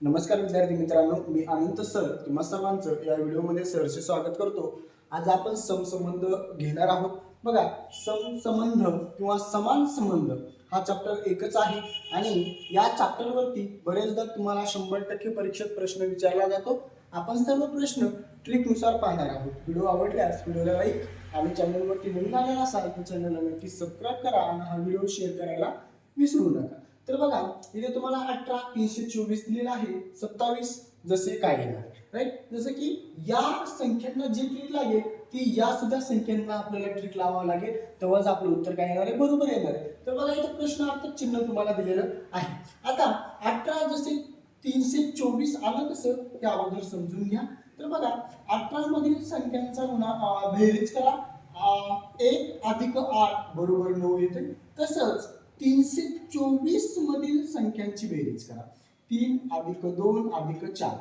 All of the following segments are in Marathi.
नमस्कार विद्यार्थी मित्रांनो मी अनंत सर तुम्हा सर्वांचं या व्हिडिओमध्ये सरचे स्वागत करतो. आज आपण समसंबंध घेणार आहोत. बघा समसंबंध किंवा समान संबंध हा चॅप्टर एकच आहे आणि या चॅप्टरवरती बरेचदा तुम्हाला शंभर टक्के परीक्षेत प्रश्न विचारला जातो. आपण सर्व प्रश्न ट्रिकनुसार पाहणार आहोत. व्हिडिओ आवडल्यास व्हिडिओला लाईक आणि चॅनलवरती नवीन आलेला असाल तर चॅनलला नक्की सबस्क्राईब करा आणि हा व्हिडिओ शेअर करायला विसरू नका. तर बघा इथे तुम्हाला अठरा तीनशे चोवीस दिलेला आहे. सत्तावीस जसे काय येणार राईट जसं की या संख्यांना जी ट्रिक लागेल ती या सुद्धा संख्यांना आपल्याला ट्रिक लावावं लागेल. तेव्हाच आपलं उत्तर काय येणार आहे? बरोबर येणार आहे. तर बघा इथं प्रश्नार्थ चिन्ह तुम्हाला दिलेलं आहे. आता अठरा जसे तीनशे चोवीस आलं कसं ते अगोदर समजून घ्या. तर बघा अठरा मधील संख्यांचा गुन्हा बेरीज करा. एक अधिक आठ बरोबर नऊ येते तसंच तीनशे चोवीस मधील संख्यांची बेरीज करा. तीन अधिक दोन अधिक चार.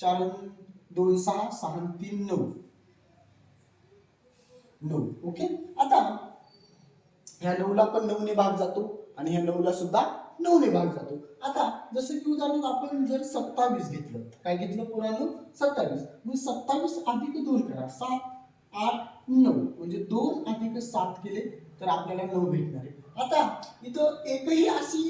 चार दोन सहा सहा तीन नऊ. नऊ ओके? आता ह्या नऊला पण नऊने भाग जातो आणि ह्या नऊला सुद्धा नऊने भाग जातो. आता जसं की उदाहरण आपण जर सत्तावीस घेतलं काय घेतलं पुराण सत्तावीस. मग सत्तावीस अधिक दोन करा. सात आठ नऊ. म्हणजे दोन अधिक सात केले तर आपल्याला नऊ भेटणार आहे. आता इथं एकही अशी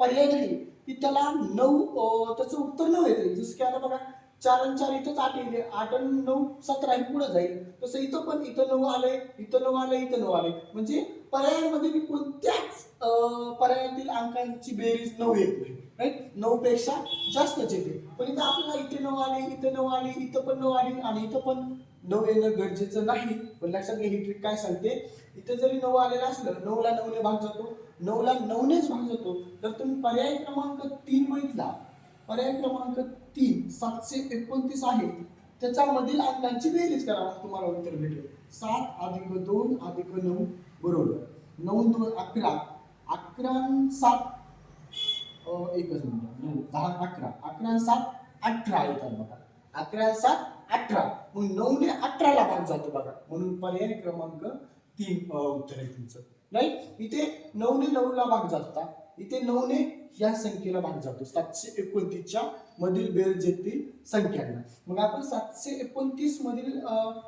पर्याय नाही की त्याला नऊ त्याचं उत्तर नऊ येते जसं की आता बघा चार आणि चार इथंच आठ येते. आठ आणि नऊ सतरा हे पुढे जाईल. तसं इथं पण इथं नऊ आलंय इथं नऊ आलंय इथं नऊ आलंय. म्हणजे पर्यायामध्ये मी कोणत्याच पर्यायातील अंकांची बेरीज नऊ येत नाही. राईट नऊ पेक्षा जास्तच येते. पण इथं आपल्याला इथे नऊ आले इथं नऊ आले इथं पण नऊ आली आणि इथं पण नऊ येणं गरजेचं नाही. पण लक्षात घ्या ही ट्रिक काय सांगते? इथं जरी नऊ आलेलं असलं नऊला नऊने भाग जातो. नऊला नऊनेच भाग जातो. तर तुम्ही पर्याय क्रमांक तीन बघितला. पर्याय क्रमांक तीन सातशे एकोणतीस आहे. त्याच्यामधील अंकांची बेरीज करा मग तुम्हाला उत्तर भेटेल. सात अधिक दोन अधिक नऊ बरोबर. नऊ दोन अकरा. अकरा सात एकच मिनिट. नऊ दहा अकरा. अकरा सात अठरा येतात बघा. अकरा सात अठरा. मग नऊने अठराला भाग जातो बघा. म्हणून पर्याय क्रमांक तीन उत्तर आहे तुमचं. राईट इथे नऊने नऊला भाग जातात इथे नऊने या संख्येला भाग जातो. सातशे एकोणतीसच्या मधील बेरजेतील संख्यांना. मग आपण सातशे एकोणतीस मधील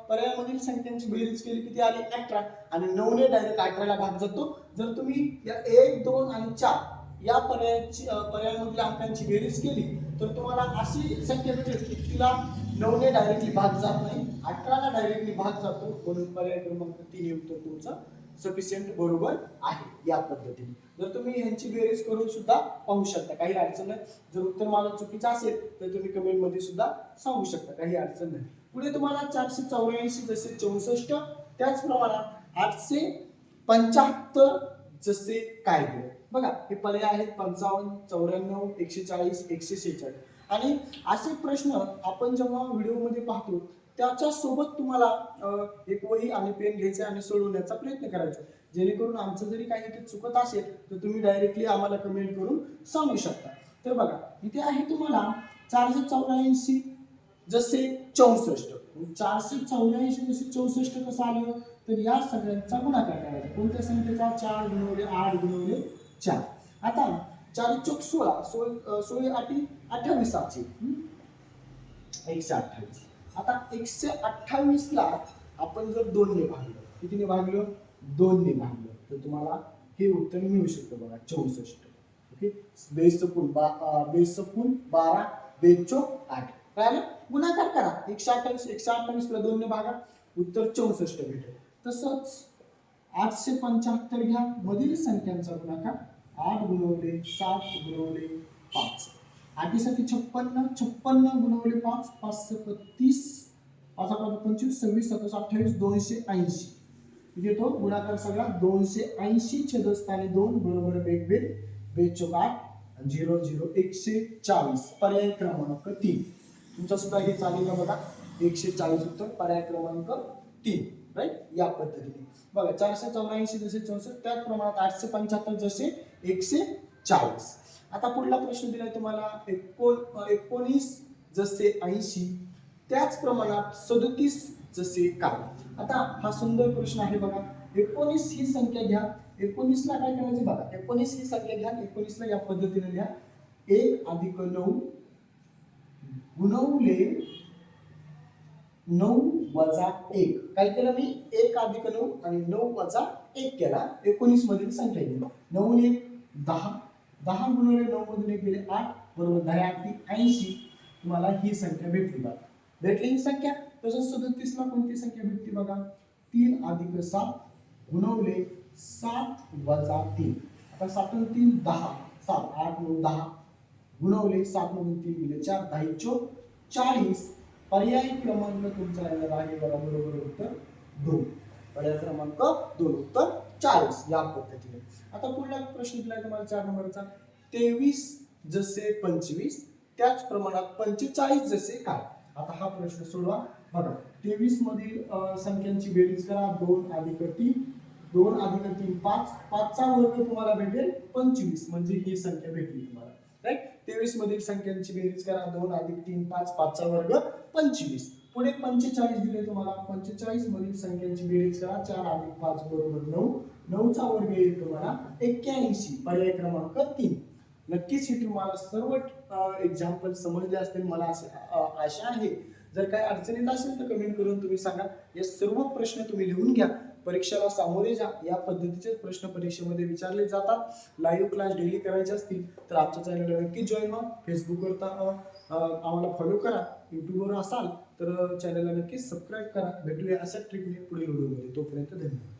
पर्यायामधील संख्यांची बेरीज केली. किती आली? अठरा. आणि नऊने डायरेक्ट अठराला भाग जातो. जर तुम्ही या एक दोन आणि चार या पर्यायाची पर्यायांमधल्या अंकांची बेरीज केली तर तुम्हाला अशी संख्या भेटेल की तिला नऊने डायरेक्टली भाग जात नाही अठराला डायरेक्टली भाग जातो. म्हणून पर्याय क्रमांक तीन उत्तर तुमचं सफिशियंट बरोबर आहे या पद्धतीने. जर तुम्ही यांची बेरीज करून सुद्धा पाहू शकता काही अडचण नाही. जर उत्तर माझं चुकीचं असेल तर तुम्ही कमेंटमध्ये सुद्धा सांगू शकता काही अडचण नाही. पुढे तुम्हाला चारशे चौऱ्याऐंशी जसे चौसष्ट त्याचप्रमाणात आठशे पंच्याहत्तर जसे काय बघा हे पर्याय आहेत पंचावन्न चौऱ्याण्णव एकशे चाळीस एकशे सेहेचाळीस आणि असे प्रश्न आपण जेव्हा व्हिडिओमध्ये पाहतो त्याच्या सोबत तुम्हाला एक वही आणि पेन घ्यायचे आणि सोडवण्याचा प्रयत्न करायचा. जेणेकरून आमचं जरी काही इथे चुकत असेल तर तुम्ही डायरेक्टली आम्हाला कमेंट करून सांगू शकता. तर बघा इथे आहे तुम्हाला चारशे चौऱ्याऐंशी जसे चौसष्ट. चारशे चौऱ्याऐंशी जसे चौसष्ट कसं आलं? तर या सगळ्यांचा गुणाकार करायचा. कोणत्या संख्येचा चार गुणवले आठ गुणवले चार. आता चार चौक सोळा सोळ सोळे आठी अठ्ठावीसाची एकशे अठ्ठावीस. आता एकशे अठ्ठावीस ला आपण जर दोनने भागलं कितीने भागलं? दोनने भागलं. तर तुम्हाला हे उत्तर मिळू शकतं बघा चौसष्ट. ओके? बेस बा अं, बारा बेचो आठ. कळालं? गुणाकार करा. एकशे अठ्ठावीस एकशे अठ्ठावीस ला दोनने भागा. उत्तर चौसष्ट भेटेल. तसंच आठशे पंच्याहत्तर घ्या. मधील संख्यांचा गुणाकार आठ गुणवले सात गुणवले पाच. आठीसाठी छप्पन्न छप्पन्न गुणवले पाच पाच सत्तर तीस पाच पाच पंचवीस सव्वीस सत्तावीस अठ्ठावीस दोनशे ऐंशी. म्हणजे तो गुणाकार सगळा दोनशे ऐंशी छेदस्थानी दोन बरोबर बेग बेचोक आठ झिरो झिरो एकशे चाळीस. पर्याय क्रमांक तीन. तुमचा सुद्धा हे चालेल का बघा. एकशे चाळीस उत्तर पर्याय क्रमांक तीन. राईट या पद्धतीने. बघा चारशे चौऱ्याऐंशी जसे चौसष्ट त्याच प्रमाणात आठशे पंच्याहत्तर जसे एकशे चाळीस. आता पुढला प्रश्न दिलाय तुम्हाला. एकोण एकोणीस जसे ऐंशी त्याच प्रमाणात सदोतीस जसे काय आता हा सुंदर प्रश्न आहे बघा. एकोणीस ही संख्या घ्या. एकोणीसला काय करायचं बघा? एकोणीस ही संख्या घ्या एकोणीसला या पद्धतीने लिहा. एक अधिक नऊ गुणवले नऊ वजा एक. काय केलं मी? एक अधिक नऊ आणि नऊ वजा एक केला. एकोणीस मधील संख्या गेली नऊ म्हणजे एक दहा. दहा गुणवले नऊ मधून एक गेले आठ बरोबर दहा आठ ऐंशी. तुम्हाला ही संख्या भेटली बघा. भेटली ही संख्या? तसंच सदतीस ला कोणती संख्या भेटली बघा? तीन अधिक सात गुणवले सात वजा तीन. आता सात तीन दहा. सात आठ नऊ दहा. गुणवले सात मधून तीन गेले चार. दहा चो चाळीस. पर्याय क्रमांक तुमचा येणार आहे. बघा बरोबर उत्तर दोन. पर्याय क्रमांक दोन उत्तर चाळीस या पद्धतीने. आता पुढला प्रश्न दिलाय तुम्हाला चार नंबरचा. तेवीस जसे पंचवीस त्याच प्रमाणात पंचेचाळीस जसे काय? आता हा प्रश्न सोडवा. बघा तेवीस मधील संख्यांची बेरीज करा. दोन अधिक तीन दोन अधिक तीन पाच. पाचचा वर्ग तुम्हाला भेटेल पंचवीस. म्हणजे ही संख्या भेटली तुम्हाला. तेवीस मधील संख्यांची बेरीज करा. दोन अधिक तीन पाच पाचचा वर्ग पंचवीस. पुढे पंचेचाळीस दिले तुम्हाला. पंचेचाळीस मधील संख्यांची बेरीज करा. चार अधिक पाच बरोबर नऊ. नऊचा वर्ग येईल तुम्हाला एक्क्याऐंशी. पर्याय क्रमांक तीन. नक्कीच ही तुम्हाला सर्व एक्झाम्पल समजले असतील. मला असे आशा आहे. जर काही अडचणीत असेल तर कमेंट करून तुम्ही सांगा. या सर्व प्रश्न तुम्ही लिहून घ्या. परीक्षेला सामोरे जा. या पद्धतीचे प्रश्न परीक्षेमध्ये विचारले जातात. लाईव्ह क्लास डेली करायचे असतील तर आमच्या चॅनलला नक्की जॉईन व्हा. फेसबुकवर आम्हाला फॉलो करा. युट्यूबवर असाल तर चॅनलला नक्की सबस्क्राईब करा. भेटूया अशा ट्रिकने पुढील व्हिडिओमध्ये तोपर्यंत धन्यवाद.